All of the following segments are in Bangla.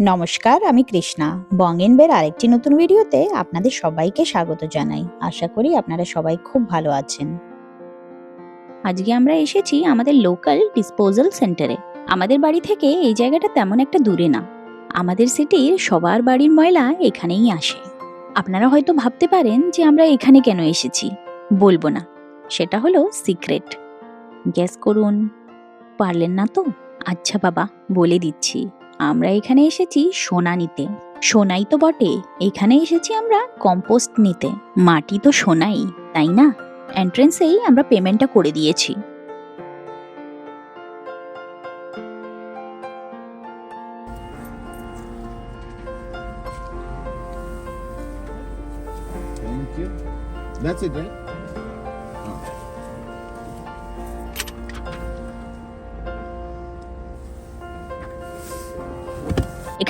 নমস্কার, আমি কৃষ্ণা। বঙ্গেনবের আরেকটি নতুন ভিডিওতে আপনাদের সবাইকে স্বাগত জানাই। আশা করি আপনারা সবাই খুব ভালো আছেন। আজকে আমরা এসেছি আমাদের লোকাল ডিসপোজাল সেন্টারে আমাদের বাড়ি থেকে এই জায়গাটা তেমন একটা দূরে না। আমাদের সিটির সবার বাড়ির ময়লা এখানেই আসে। আপনারা হয়তো ভাবতে পারেন যে আমরা এখানে কেন এসেছি। বলব না। সেটা হলো সিক্রেট গ্যাস করুন। পারলেন না তো? আচ্ছা বাবা, বলে দিচ্ছি। আমরা এখানে এসেছি সোনা নিতে। সোনাই তো বটে এখানে এসেছি আমরা কম্পোস্ট নিতে। মাটি তো সোনাই তাই না? এন্ট্রেন্সেই আমরা পেমেন্টটা করে দিয়েছি। That's it, right?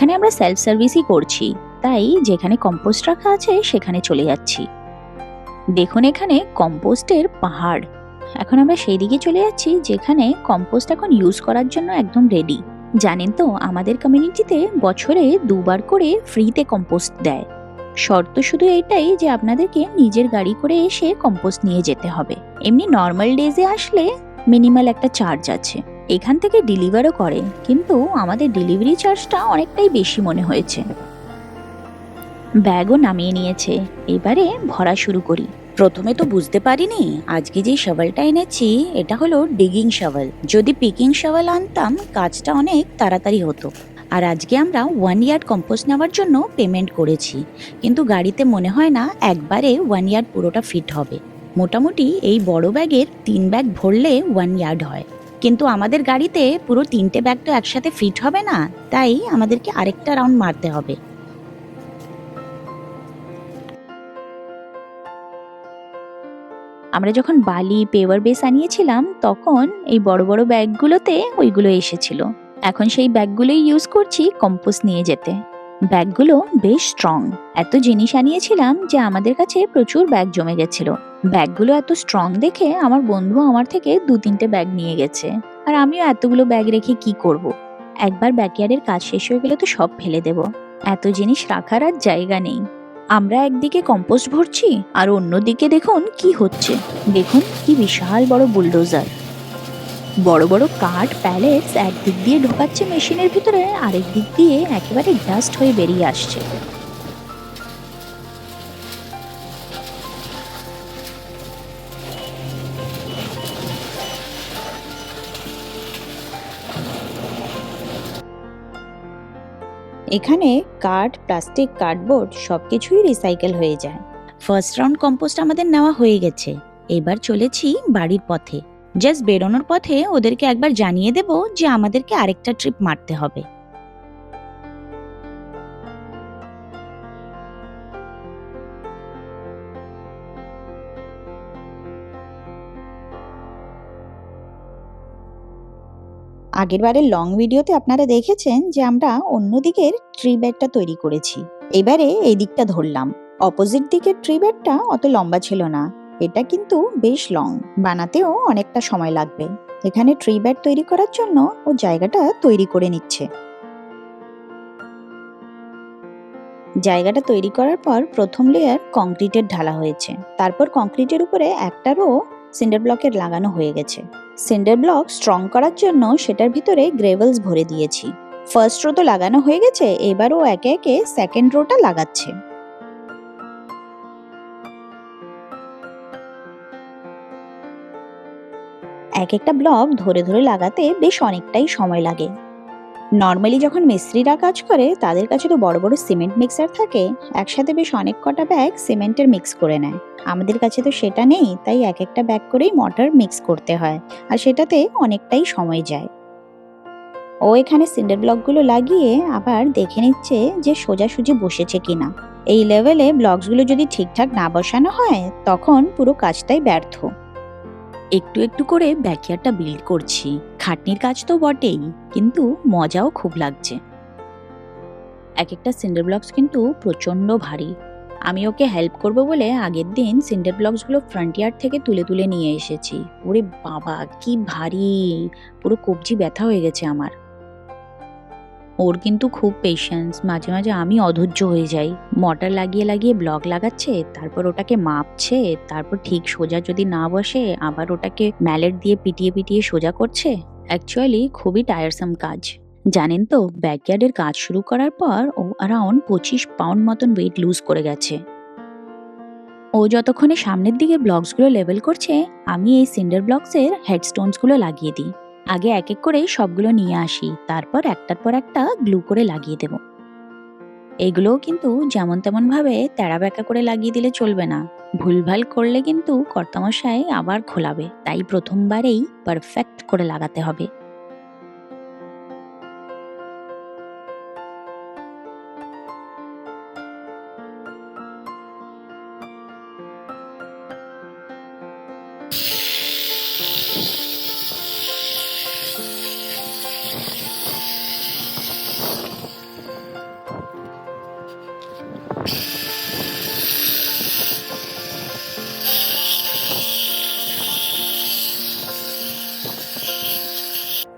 এখানে আমরা সেলফ সার্ভিসই করছি, তাই যেখানে কম্পোস্ট রাখা আছে সেখানে চলে যাচ্ছি। দেখুন এখানে কম্পোস্টের পাহাড়। এখন আমরা সেই দিকে চলে যাচ্ছি যেখানে কম্পোস্ট এখন ইউজ করার জন্য একদম রেডি জানেন তো, আমাদের কমিউনিটিতে বছরে দুবার করে ফ্রিতে কম্পোস্ট দেয়। শর্ত শুধু এটাই যে আপনাদেরকে নিজের গাড়ি করে এসে কম্পোস্ট নিয়ে যেতে হবে। এমনি নর্মাল ডেজে আসলে মিনিমাল একটা চার্জ আছে। এখান থেকে ডেলিভারও করে, কিন্তু আমাদের ডেলিভারি চার্জটা অনেকটাই বেশি মনে হয়েছে। ব্যাগও নামিয়ে নিয়েছে। এবারে ভরা শুরু করি। প্রথমে তো বুঝতে পারিনি, আজকে যে শাওয়ালটা এনেছি, এটা হলো ডিগিং শাওয়াল যদি পিকিং শাওয়াল আনতাম, কাজটা অনেক তাড়াতাড়ি হতো। আর আজকে আমরা ওয়ান ইয়ার্ড কম্পোস্ট নেওয়ার জন্য পেমেন্ট করেছি। কিন্তু গাড়িতে মনে হয় না, একবারে ওয়ান ইয়ার্ড পুরোটা ফিট হবে। মোটামুটি এই বড় ব্যাগের তিন ব্যাগ ভরলে ওয়ান ইয়ার্ড হয়। কিন্তু আমাদের গাড়িতে পুরো তিনটে ব্যাগ তো একসাথে ফিট হবে না, তাই আমাদেরকে আরেকটা রাউন্ড মারতে হবে। আমরা যখন বালি পেওয়ার বেস আনিয়েছিলাম, তখন এই বড় বড় ব্যাগগুলোতে ওইগুলো এসেছিল। এখন সেই ব্যাগগুলোই ইউজ করছি কম্পোস্ট নিয়ে যেতে। ব্যাগগুলো বেশ স্ট্রং এত জিনিস আনিয়েছিলাম যে আমাদের কাছে প্রচুর ব্যাগ জমে গেছিল। ব্যাগগুলো এত স্ট্রং দেখে আমার বন্ধু আমার থেকে দু তিনটে ব্যাগ নিয়ে গেছে। আর আমিও এতগুলো ব্যাগ রেখে কি করব। একবার ব্যাকয়ার্ডের কাজ শেষ হয়ে গেলে তো সব ফেলে দেব। এত জিনিস রাখার আর জায়গা নেই। আমরা একদিকে কম্পোস্ট ভরছি আর অন্যদিকে দেখুন কি হচ্ছে। দেখুন কি বিশাল বড় বুলডোজার বড় বড় কাঠ প্যালেটস একদিক দিয়ে ঢোকাচ্ছে মেশিনের ভিতরে, আরেক দিক দিয়ে একেবারে ডাস্ট হয়ে বেরিয়ে আসছে। এখানে কাঠ প্লাস্টিক কার্ডবোর্ড সব কিছুই রিসাইকেল হয়ে যায়। ফার্স্ট রাউন্ড কম্পোস্ট আমাদের নেওয়া হয়ে গেছে। এবার চলেছি বাড়ির পথে। জাস্ট বেরোনোর পথে ওদেরকে একবার জানিয়ে দেব যে আমাদেরকে আরেকটা ট্রিপ মারতে হবে। আগের বারের লং ভিডিওতে আপনারা দেখেছেন যে আমরা অন্য দিকের ট্রি ব্যাগটা তৈরি করেছি। এবারে এই দিকটা ধরলাম। অপোজিট দিকের ট্রি ব্যাগটা অত লম্বা ছিল না। এটা কিন্তু বেশ লং বানাতেও অনেকটা সময় লাগবে। এখানে ট্রি ব্যাট তৈরি করার জন্য ও জায়গাটা তৈরি করে নিচ্ছে। জায়গাটা তৈরি করার পর প্রথম লেয়ার কংক্রিটের ঢালা হয়েছে। তারপর কংক্রিটের উপরে একটা রো সিন্ডার ব্লকের লাগানো হয়ে গেছে। সিন্ডার ব্লক স্ট্রং করার জন্য সেটার ভিতরে গ্রেভেলস ভরে দিয়েছি। ফার্স্ট রো তো লাগানো হয়ে গেছে, এবারও একে একে সেকেন্ড রোটা লাগাচ্ছে। এক একটা ব্লক ধরে ধরে লাগাতে বেশ অনেকটাই সময় লাগে। নর্মালি যখন মিস্ত্রিরা কাজ করে, তাদের কাছে তো বড় বড় সিমেন্ট মিক্সার থাকে। একসাথে বেশ অনেক কটা ব্যাগ সিমেন্টের মিক্স করে নেয়। আমাদের কাছে তো সেটা নেই, তাই এক একটা ব্যাগ করেই মটর মিক্স করতে হয়। আর সেটাতে অনেকটাই সময় যায়। ও এখানে সিন্ডার ব্লকগুলো লাগিয়ে আবার দেখে নিচ্ছে যে সোজাসুজি বসেছে কিনা। এই লেভেলে ব্লকসগুলো যদি ঠিকঠাক না বসানো হয়, তখন পুরো কাজটাই ব্যর্থ। একটু একটু করে ব্যাকয়ার্ডটা বিল্ড করছি। খাটনির কাজ তো বটেই, কিন্তু মজাও খুব লাগছে। এক একটা সিন্ডার ব্লকস কিন্তু প্রচণ্ড ভারী। আমি ওকে হেল্প করব বলে আগের দিন সিন্ডার ব্লকসগুলো ফ্রন্ট ইয়ার্ড থেকে তুলে তুলে নিয়ে এসেছি। ওরে বাবা, কি ভারী! পুরো কবজি ব্যথা হয়ে গেছে আমার। ওর কিন্তু খুব পেশেন্স মাঝে মাঝে আমি অধৈর্য হয়ে যাই। মোটর লাগিয়ে লাগিয়ে ব্লক লাগাচ্ছে, তারপর ওটাকে মাপছে, তারপর ঠিক সোজা যদি না বসে, আবার ওটাকে ম্যালেট দিয়ে পিটিয়ে পিটিয়ে সোজা করছে। অ্যাকচুয়ালি খুবই টায়ারসাম কাজ। জানেন তো ব্যাকয়ার্ডের কাজ শুরু করার পর ও অ্যারাউন্ড পঁচিশ পাউন্ড মতন ওয়েট লুজ করে গেছে। ও যতক্ষণে সামনের দিকে ব্লকসগুলো লেভেল করছে, আমি এই সিন্ডার ব্লকসের হেডস্টোনসগুলো লাগিয়ে দিই। আগে এক এক করে সবগুলো নিয়ে আসি, তারপর একটার পর একটা গ্লু করে লাগিয়ে দেব। এগুলোও কিন্তু যেমন তেমনভাবে তেড়া বেঁকা করে লাগিয়ে দিলে চলবে না। ভুলভাল করলে কিন্তু কর্তামশায় আবার খোলাবে, তাই প্রথমবারেই পারফেক্ট করে লাগাতে হবে।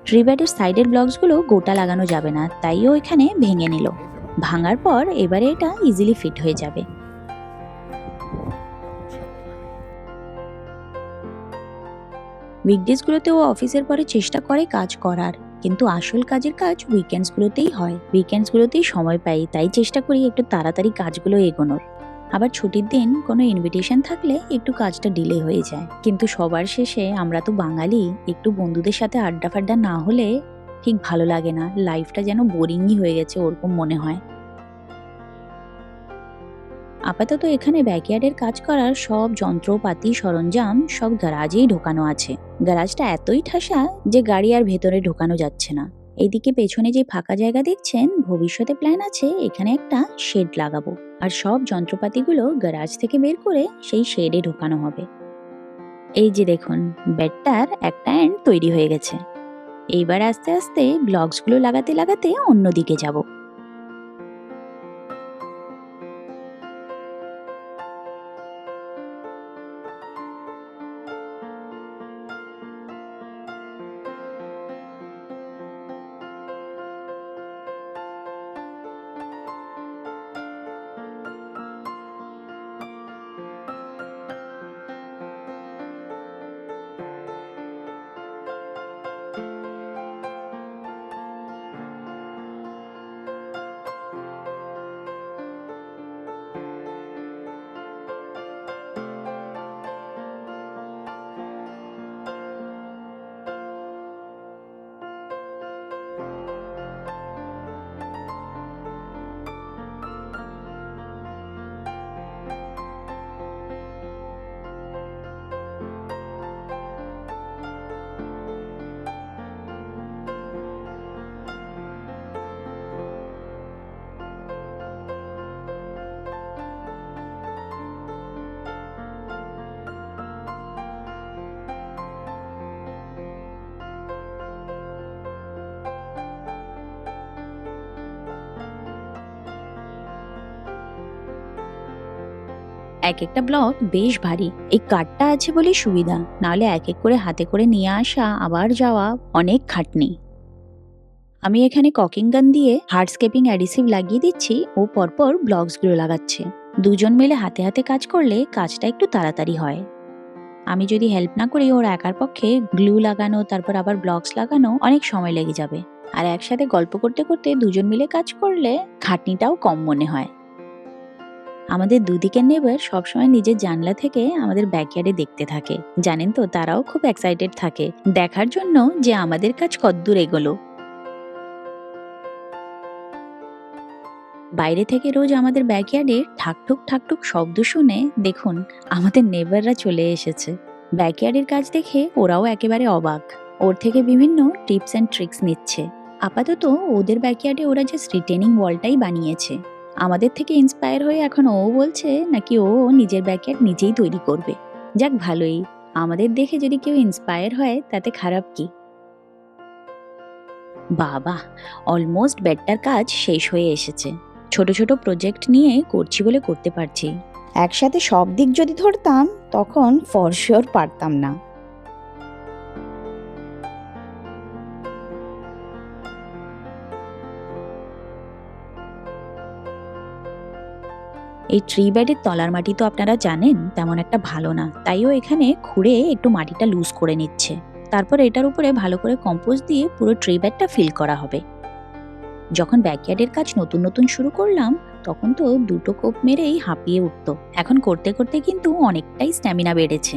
ট্রিব্যাডের সাইডের ব্লকসগুলো গোটা লাগানো যাবে না তাই ও এখানে ভেঙে নিল। ভাঙার পর এবারে এটা ইজিলি ফিট হয়ে যাবে। উইকডেজগুলোতে ও অফিসের পরে চেষ্টা করে কাজ করার, কিন্তু আসল কাজের কাজ উইকেন্ডসগুলোতেই হয়। উইকেন্ডসগুলোতেই সময় পাই, তাই চেষ্টা করি একটু তাড়াতাড়ি কাজগুলো এগোনোর। আবার ছুটির দিন কোনো ইনভিটেশন থাকলে একটু কাজটা ডিলে হয়ে যায়। কিন্তু সবার শেষে আমরা তো বাঙালি, একটু বন্ধুদের সাথে আড্ডা ফাড্ডা না হলে ঠিক ভালো লাগে না। লাইফটা যেন বোরিংই হয়ে গেছে ওরকম মনে হয়। আপাতত এখানে ব্যাকয়ার্ডের কাজ করার সব যন্ত্রপাতি, সরঞ্জাম, সব গ্যারাজেই ঢোকানো আছে। গ্যারাজটা এতই ঠাসা যে গাড়ি আর ভেতরে ঢোকানো যাচ্ছে না। এইদিকে পেছনে যে ফাঁকা জায়গা দেখছেন, ভবিষ্যতে প্ল্যান আছে এখানে একটা শেড লাগাবো। আর সব যন্ত্রপাতিগুলো গ্যারাজ থেকে বের করে সেই শেডে ঢোকানো হবে। এই যে দেখুন ব্যাডটার একটা অ্যান্ড তৈরি হয়ে গেছে। এইবার আস্তে আস্তে ব্লগসগুলো লাগাতে লাগাতে অন্যদিকে যাব। এক একটা ব্লক বেশ ভারী। এই কাঠটা আছে বলে সুবিধা। নাহলে এক এক করে হাতে করে নিয়ে আসা, আবার যাওয়া অনেক খাটনি। আমি এখানে ককিং গান দিয়ে হার্ডস্কেপিং অ্যাডিসিভ লাগিয়ে দিচ্ছি ও পরপর ব্লকসগুলো লাগাচ্ছে। দুজন মিলে হাতে হাতে কাজ করলে কাজটা একটু তাড়াতাড়ি হয়। আমি যদি হেল্প না করি, ওর একার পক্ষে গ্লু লাগানো, তারপর আবার ব্লকস লাগানো অনেক সময় লেগে যাবে। আর একসাথে গল্প করতে করতে দুজন মিলে কাজ করলে খাটনিটাও কম মনে হয়। আমাদের দুদিকের নেবার সবসময় নিজের জানলা থেকে আমাদের ব্যাকয়ার্ডে দেখতে থাকে। জানেন তো, তারাও খুব এক্সাইটেড থাকে। দেখার জন্য যে আমাদের কাজ কদ্দূর এগোলো। বাইরে থেকে রোজ আমাদের ব্যাকয়ার্ডে ঠাকঠুক ঠাকঠুক শব্দ শুনে দেখুন, আমাদের নেবাররা চলে এসেছে। ব্যাকয়ার্ডের কাজ দেখে ওরাও একেবারে অবাক। ওর থেকে বিভিন্ন টিপস অ্যান্ড ট্রিক্স নিচ্ছে। আপাতত ওদের ব্যাকয়ার্ডে ওরা জাস্ট রিটেনিং ওয়ালটাই বানিয়েছে। আমাদের থেকে ইন্সপায়ার হয়ে এখন ও বলছে নাকি ও নিজের ব্যাকয়ার্ড নিজেই তৈরি করবে। যাক, ভালোই। আমাদের দেখে যদি কেউ ইন্সপায়ার হয়, তাতে খারাপ কি? বাবা অলমোস্ট বেডটার কাজ শেষ হয়ে এসেছে। ছোট ছোট প্রজেক্ট নিয়ে করছি বলে করতে পারছি। একসাথে সব দিক যদি ধরতাম, তখন ফর শিওর পারতাম না। এই ট্রি বেডের তলার মাটি তো আপনারা জানেন, তেমন একটা ভালো না। তাইও এখানে খুঁড়ে একটু মাটিটা লুজ করে নিচ্ছে। তারপর এটার উপরে ভালো করে কম্পোজ দিয়ে পুরো ট্রি বেডটা ফিল করা হবে। যখন ব্যাকইয়ার্ডের কাজ নতুন নতুন শুরু করলাম, তখন তো দুটো কোপ মেরেই হাঁপিয়ে উঠতো। এখন করতে করতে কিন্তু অনেকটাই স্ট্যামিনা বেড়েছে।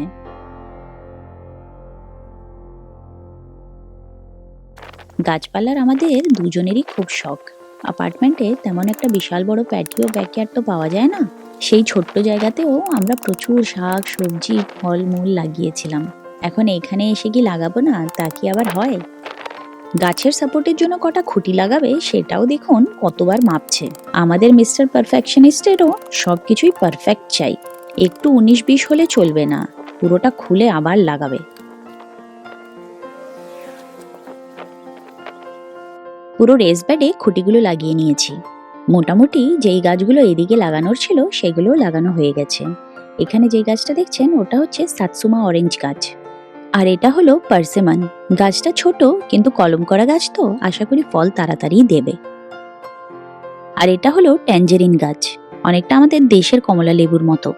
গাছপালার আমাদের দুজনেরই খুব শখ। অ্যাপার্টমেন্টে তেমন একটা বিশাল বড় প্যাটিও ব্যাকইয়ার্ড তো পাওয়া যায় না। সেই ছোট্ট জায়গাতেও আমরা প্রচুর শাক, সবজি ফল মূল লাগিয়েছিলাম। এখন এখানে এসে কি লাগাবো না, তা কি আবার হয়? গাছের সাপোর্টের জন্য কটা খুঁটি লাগাবে, সেটাও দেখুন কতবার মাপছে। আমাদের মিস্টার পারফেকশনিস্টেরও সব কিছুই পারফেক্ট চাই। একটু উনিশ বিশ হলে চলবে না, পুরোটা খুলে আবার লাগাবে। পুরো রেস বেডে খুঁটিগুলো লাগিয়ে নিয়েছি। মোটামুটি যেই গাছগুলো এদিকে লাগানোর ছিল সেগুলো লাগানো হয়ে গেছে। এখানে যে গাছটা দেখছেন, ওটা হচ্ছে সাতসুমা অরেঞ্জ গাছ। আর এটা হলো পার্সেমান গাছটা ছোট, কিন্তু কলম করা গাছ তো, আশা করি ফল তাড়াতাড়ি দেবে। আর এটা হলো ট্যাঞ্জেরিন গাছ। অনেকটা আমাদের দেশের কমলা লেবুর মতো।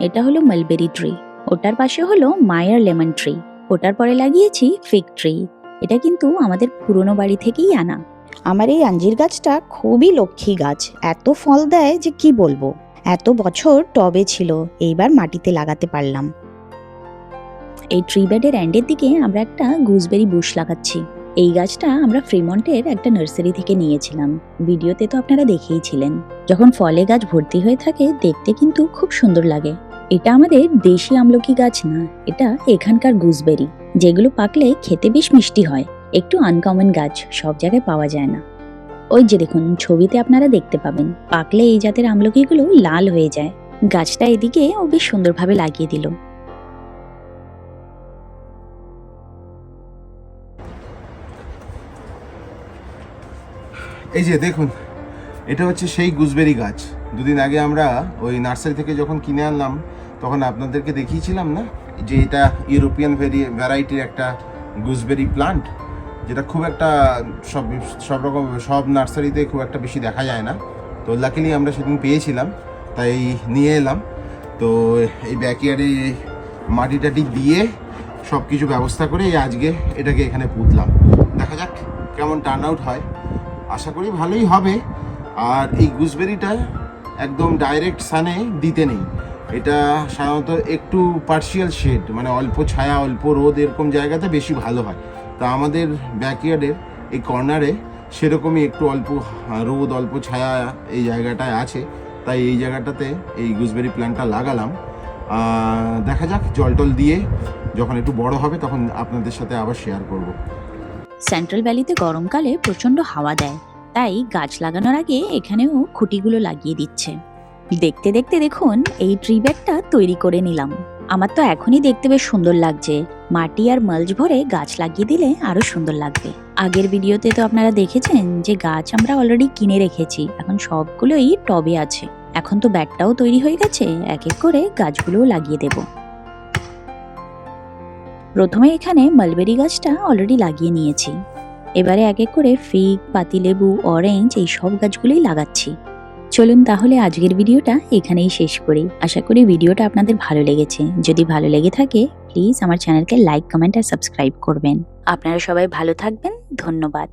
এটা হলো মালবেরি ট্রি ওটার পাশে হলো মায়ার লেমন ট্রি ওটার পরে লাগিয়েছি ফিগ ট্রি এটা কিন্তু আমাদের পুরনো বাড়ি থেকেই আনা। আমার এই আঞ্জির গাছটা খুবই লক্ষ্মী গাছ। এত ফল দেয় যে কি বলব? এত বছর টবে ছিল এইবার মাটিতে লাগাতে পারলাম। এই ট্রি বেডের অ্যান্ডের দিকে আমরা একটা গুজবেরি বুশ লাগাচ্ছি। এই গাছটা আমরা ফ্রিমন্টের একটা নার্সারি থেকে নিয়েছিলাম। ভিডিওতে তো আপনারা দেখেইছিলেন যখন ফলে গাছ ভর্তি হয়ে থাকে দেখতে কিন্তু খুব সুন্দর লাগে। এটা আমাদের দেশি আমলকি গাছ না, এটা এখানকার গুজবেরি, যেগুলো পাকলে খেতে বেশ মিষ্টি হয়। একটু আনকমন গাছ, সব জায়গায় পাওয়া যায় না। ওই যে দেখুন, ছবিতে আপনারা দেখতে পাবেন, পাকলে এই জাতের আমলকিগুলো লাল হয়ে যায়। গাছটা এদিকে ও বেশ সুন্দরভাবে লাগিয়ে দিল। এই যে দেখুন, এটা হচ্ছে সেই গুজবেরি গাছ। দুদিন আগে আমরা ওই নার্সারি থেকে যখন কিনে আনলাম, তখন আপনাদেরকে দেখিয়েছিলাম না যে এটা ইউরোপিয়ান ভেরি ভ্যারাইটির একটা গুজবেরি প্লান্ট যেটা খুব একটা সব সব রকম, সব নার্সারিতে খুব একটা বেশি দেখা যায় না। তো লাকিলি আমরা সেদিন পেয়েছিলাম, তাই নিয়ে এলাম। তো এই ব্যাকইয়ার্ডে মাটি টাটি দিয়ে সব কিছু ব্যবস্থা করে আজকে এটাকে এখানে পুতলাম। দেখা যাক কেমন টার্ন আউট হয়। আশা করি ভালোই হবে। আর এই গুজবেরিটা একদম ডাইরেক্ট সানে দিতে নেই। এটা সাধারণত একটু পার্শিয়াল শেড মানে অল্প ছায়া, অল্প রোদ এরকম জায়গাতে বেশি ভালো হয়। তা আমাদের ব্যাকইয়ার্ডের এই কর্নারে সেরকমই একটু অল্প রোদ, অল্প ছায়া এই জায়গাটায় আছে। তাই এই জায়গাটাতে এই গুজবেরি প্ল্যান্টটা লাগালাম। দেখা যাক জল টল দিয়ে যখন একটু বড় হবে তখন আপনাদের সাথে আবার শেয়ার করব। সেন্ট্রাল ভ্যালিতে গরমকালে প্রচণ্ড হাওয়া দেয়। তাই গাছ লাগানোর আগে এখানেও খুঁটিগুলো লাগিয়ে দিচ্ছে। দেখতে দেখতে দেখুন, এই ট্রি ব্যাগটা তৈরি করে নিলাম। আমার তো এখনই দেখতে বেশ সুন্দর লাগছে। মাটি আর মালচ ভরে গাছ লাগিয়ে দিলে আরও সুন্দর লাগবে। আগের ভিডিওতে তো আপনারা দেখেছেন যে গাছ আমরা অলরেডি কিনে রেখেছি। এখন সবগুলোই টবে আছে। এখন তো ব্যাগটাও তৈরি হয়ে গেছে। এক এক করে গাছগুলোও লাগিয়ে দেব। প্রথমে এখানে মালবেরি গাছটা অলরেডি লাগিয়ে নিয়েছি। এবারে এক এক করে ফিগ পাতিলেবু অরেঞ্জ এই সব গাছগুলোই লাগাচ্ছি। চলুন তাহলে আজকের ভিডিওটা এখানেই শেষ করি। আশা করি ভিডিওটা আপনাদের ভালো লেগেছে। যদি ভালো লেগে থাকে প্লিজ আমার চ্যানেলকে লাইক কমেন্ট আর সাবস্ক্রাইব করবেন। আপনারা সবাই ভালো থাকবেন। ধন্যবাদ।